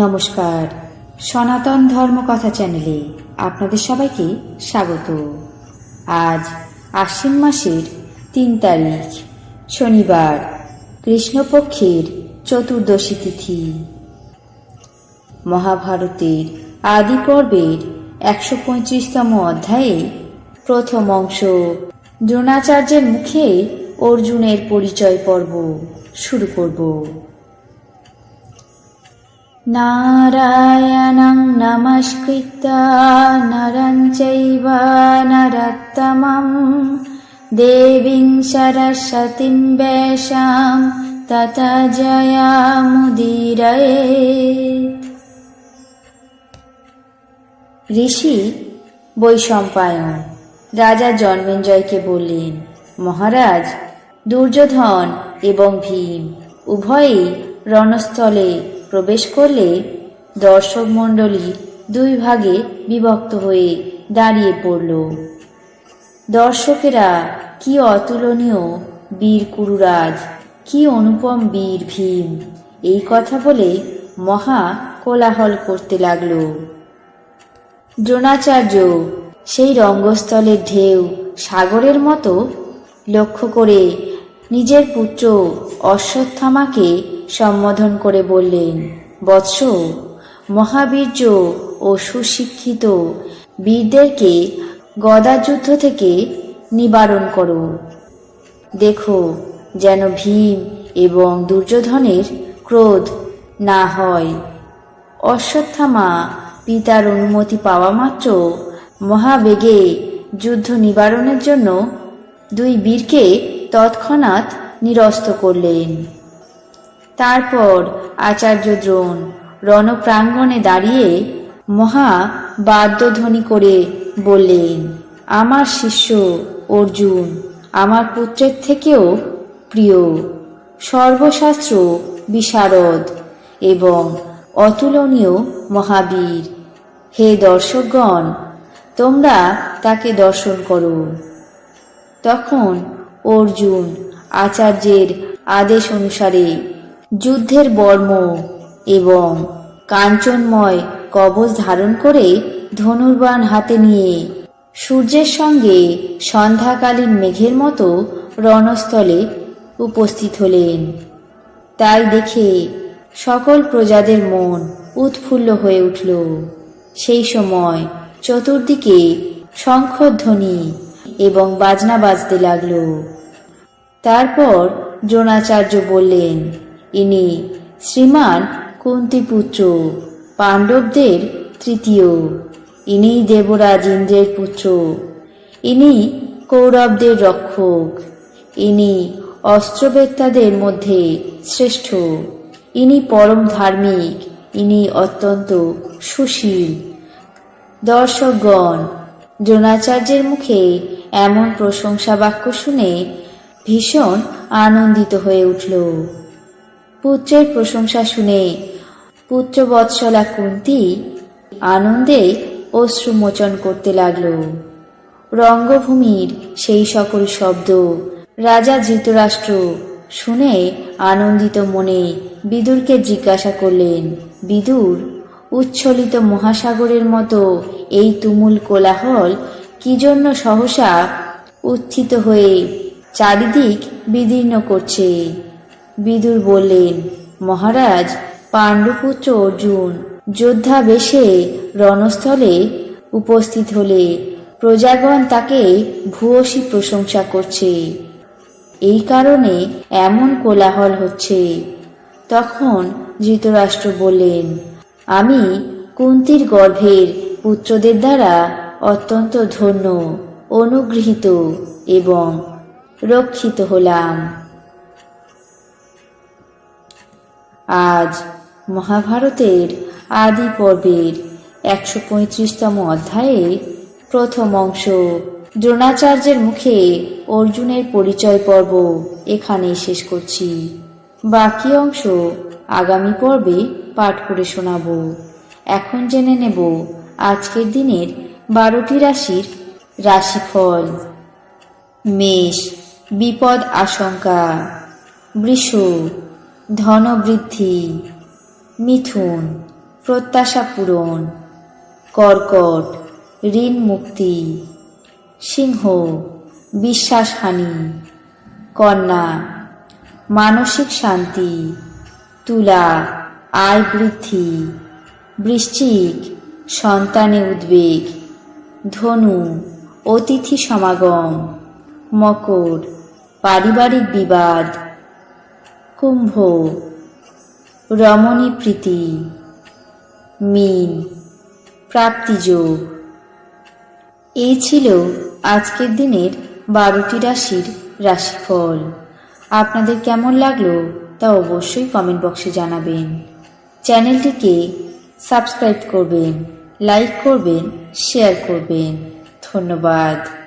নমস্কার। সনাতন ধর্মকথা চ্যানেলে আপনাদের সবাইকে স্বাগত। আজ আশ্বিন মাসের তিন তারিখ, শনিবার, কৃষ্ণপক্ষের চতুর্দশী তিথি। মহাভারতের আদি পর্বের একশো পঁয়ত্রিশতম অধ্যায়ে প্রথম অংশ। দ্রোণাচার্যের মুখে অর্জুনের পরিচয় পর্ব শুরু করব। नारायणं नमस्कृत्य नरं चैव नरोत्तमं देवीं सरस्वतीं वेषां तत जयामुदीरयेत् ঋষি বৈশম্পায়ন রাজা জন্মেঞ্জয়কে বললেন মহারাজ দুর্যোধন এবং ভীম উভয়ই রণস্থলে প্রবেশ করলে দর্শক মণ্ডলী দুই ভাগে বিভক্ত হয়ে দাঁড়িয়ে পড়ল। দর্শকেরা, কি অতুলনীয় বীর কুরুরাজ, কি অনুপম বীর ভীম, এই কথা বলে মহা কোলাহল করতে লাগল। দ্রোণাচার্য সেই রঙ্গস্থলের ঢেউ সাগরের মতো লক্ষ্য করে নিজের পুত্র অশ্বত্থামাকে সম্বোধন করে বললেন, বৎস, মহাবীর্য ও সুশিক্ষিত বীরদেরকে গদাযুদ্ধ থেকে নিবারণ করো। দেখো যেন ভীম এবং দুর্যোধনের ক্রোধ না হয়। অশ্বত্থামা পিতার অনুমতি পাওয়া মাত্র মহাবেগে যুদ্ধ নিবারণের জন্য দুই বীরকে তৎক্ষণাৎ নিরস্ত করলেন। তারপর আচার্য দ্রোণ রণপ্রাঙ্গণে দাঁড়িয়ে মহা বাদ্যধ্বনি করে বললেন, আমার শিষ্য অর্জুন, আমার পুত্রের থেকেও প্রিয়, সর্বশাস্ত্র বিশারদ এবং অতুলনীয় মহাবীর। হে দর্শকগণ, তোমরা তাকে দর্শন করো। তখন অর্জুন আচার্যের আদেশ অনুসারে যুদ্ধের বর্ম এবং কাঞ্চনময় কবচ ধারণ করে ধনুর্বাণ হাতে নিয়ে সূর্যের সঙ্গে সন্ধ্যাকালীন মেঘের মতো রণস্থলে উপস্থিত হলেন। তাই দেখে সকল প্রজাদের মন উৎফুল্ল হয়ে উঠল। সেই সময় চতুর্দিকে শঙ্খধ্বনি এবং বাজনা বাজতে লাগল। তারপর দ্রোণাচার্য বললেন ইনি শ্রীমান কুন্তিপুত্র, পাণ্ডবদের তৃতীয়। ইনি দেবরাজ ইন্দ্রের পুত্র। ইনি কৌরবদের রক্ষক। ইনি অস্ত্রবেত্তাদের মধ্যে শ্রেষ্ঠ। ইনি পরম ধার্মিক। ইনি অত্যন্ত সুশীল। দর্শকগণ, দ্রোণাচার্যের মুখে এমন প্রশংসা বাক্য শুনে ভীষণ আনন্দিত হয়ে উঠল। পুত্রের প্রশংসা শুনে পুত্রবৎসলা কুন্তি আনন্দে অশ্রুমোচন করতে লাগল। রঙ্গভূমির সেই সকল শব্দ রাজা ধৃতরাষ্ট্র শুনে আনন্দিত মনে বিদুরকে জিজ্ঞাসা করলেন, বিদুর, উচ্ছলিত মহাসাগরের মতো এই তুমুল কোলাহল কি জন্য সহসা উত্থিত হয়ে চারিদিক বিদীর্ণ করছে? বিদুর বললেন, মহারাজ, পাণ্ডুপুত্র অর্জুন যোদ্ধা বেশে রণস্থলে উপস্থিত হলে প্রজাগণ তাকে ভূয়সী প্রশংসা করছে। এই কারণে এমন কোলাহল হচ্ছে। তখন ধৃতরাষ্ট্র বললেন, আমি কুন্তির গর্ভের পুত্রদের দ্বারা অত্যন্ত ধন্য, অনুগৃহীত এবং রক্ষিত হলাম। আজ মহাভারতের আদি পর্বের একশো পঁয়ত্রিশতম অধ্যায়ে প্রথম অংশ। দ্রোণাচার্যের মুখে অর্জুনের পরিচয় পর্ব এখানেই শেষ করছি। বাকি অংশ আগামী পর্বে পাঠ করে শোনাব। এখন জেনে নেব আজকের দিনের বারোটি রাশির রাশিফল। মেষ, বিপদ আশঙ্কা। বৃষ ধনবৃদ্ধি, মিথুন, প্রত্যাশা পূরণ, কর্কট, ঋণ মুক্তি, সিংহ, বিশ্বাসহানি, কন্যা, মানসিক শান্তি, তুলা, আয় বৃদ্ধি, বৃশ্চিক, সন্তানে উদ্বেগ, ধনু, অতিথি সমাগম, মকর, পারিবারিক বিবাদ কুম্ভ, রমণী প্রীতি, মিন, প্রাপ্তিযোগ। এই ছিল আজকের দিনের বারোটি রাশির রাশিফল। আপনাদের কেমন লাগল তা অবশ্যই কমেন্ট বক্সে জানাবেন। চ্যানেলটিকে সাবস্ক্রাইব করবেন লাইক করবেন শেয়ার করবেন। ধন্যবাদ।